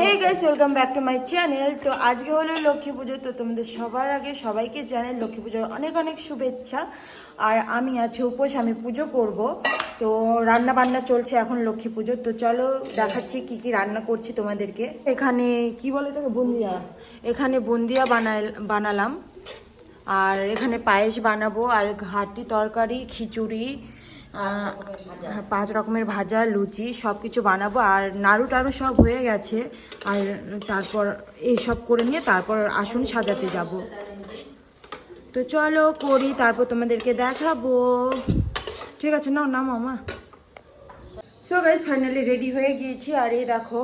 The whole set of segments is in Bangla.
Hey guys, welcome back to my channel. তো আজকে হলো লক্ষ্মী পুজো, তো তোমাদের সবার আগে সবাইকে জানাই লক্ষ্মী পুজোর অনেক অনেক শুভেচ্ছা। আর আমি আছি উপোস, আমি পুজো করব। তো রান্না বান্না চলছে এখন লক্ষ্মী পুজো তো চলো দেখাচ্ছি কি কি রান্না করছি তোমাদেরকে। এখানে, কি বলে তোকে বুন্দিয়া। এখানে বুন্দিয়া বানাই বানালাম। আর এখানে পায়েস বানাবো, আর ঘাটি তরকারি, খিচুড়ি পাঁচ রকমের ভাজা লুচি সব কিছু বানাবো। আর নাড়ু টাড়ু সব হয়ে গেছে। আর তারপর এইসব করে নিয়ে তারপর আসন সাজাতে যাব। তো চলো করি তারপর তোমাদেরকে দেখাবো। ঠিক আছে নাও না মামা। সো গাইজ ফাইনালি রেডি হয়ে গিয়েছি। আর এই দেখো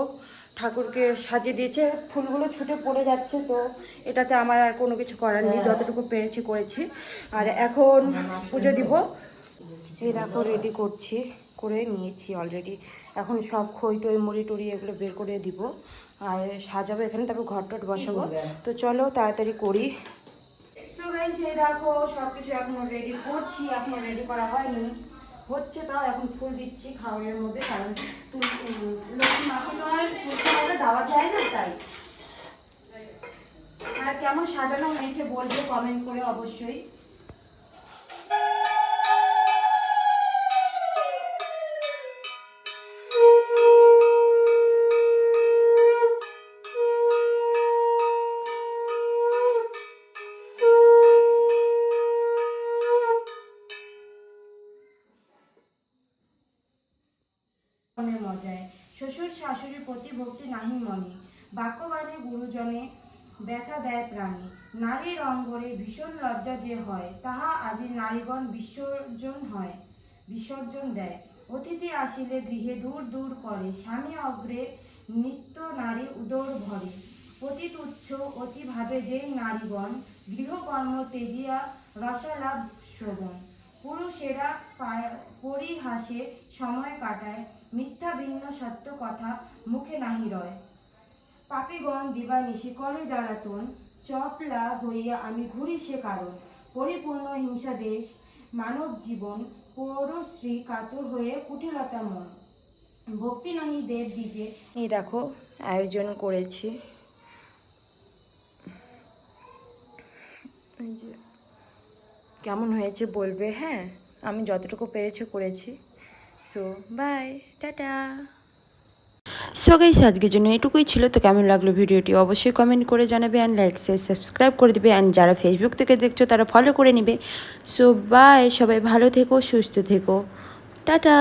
ঠাকুরকে সাজিয়ে দিয়েছে। ফুলগুলো ছুটে পড়ে যাচ্ছে তো এটাতে আমার আর কোনো কিছু করার নেই। যতটুকু পেরেছি করেছি। আর এখন পুজো দিব। এই দেখো রেডি করছি। করে নিয়েছি অলরেডি এখন সব খই টই মুড়ি টুড়ি এগুলো বের করে দিব। আর সাজাবো এখানে তারপর ঘর টট বসাবো। তো চলো তাড়াতাড়ি করি। সো গাইস এই দেখো সব কিছু এখন রেডি করছি। এখন রেডি করা হয়নি। হচ্ছে তাও এখন ফুল দিচ্ছি খাবারের মধ্যে কারণ লক্ষ্মী মাকে ফুল দেওয়া যায় না তাই। আর কেমন সাজানো হয়েছে বলবে কমেন্ট করে অবশ্যই। মনের মজায়। শ্বশুর শাশুড়ির প্রতি ভক্তি নাহি মনে। বাক্যবাণী গুরুজনে ব্যথা দেয় প্রাণী। নারীর অঙ্গরে ভীষণ লজ্জা যে হয়, তাহা আজি নারীগণ বিসর্জন হয়, বিসর্জন দেয়। অতিথি আসিলে গৃহে দূর দূর করে, স্বামী অগ্রে নিত্য নারী উদর ভরে। অতি তুচ্ছ অতি ভাবে যেই নারীগণ, গৃহকর্ম তেজিয়া রসালাভ শ্রবণ পুরুষেরা পরিহাসে সময় কাটায়, মিথ্যা ভিন্ন সত্য কথা মুখে নাহি রয়। পাপিগণ দিবানিশি করে জ্বালাতন চপলা হইয়া আমি ঘুরি সে কারণ। পরিপূর্ণ হিংসা দেশ, মানব জীবন, পৌরশ্রী কাতর হয়ে কুটিলতা মন। ভক্তি নহি দেব দিবে এই দেখো, আয়োজন করেছি। এই যে কেমন হয়েছে বলবে হ্যাঁ? আমি যতটুকু পেরেছি করেছি। So bye tata. So guys আজকের জন্য এটুকুই ছিল। তো কেমন লাগল ভিডিওটি অবশ্যই কমেন্ট করে জানাবে অ্যান্ড লাইক শেয়ার সাবস্ক্রাইব করে দেবে। অ্যান্ড যারা ফেসবুক থেকে দেখছ, তারা ফলো করে নেবে। সো বাই সবাই ভালো থেকো, সুস্থ থেকো। টাটা।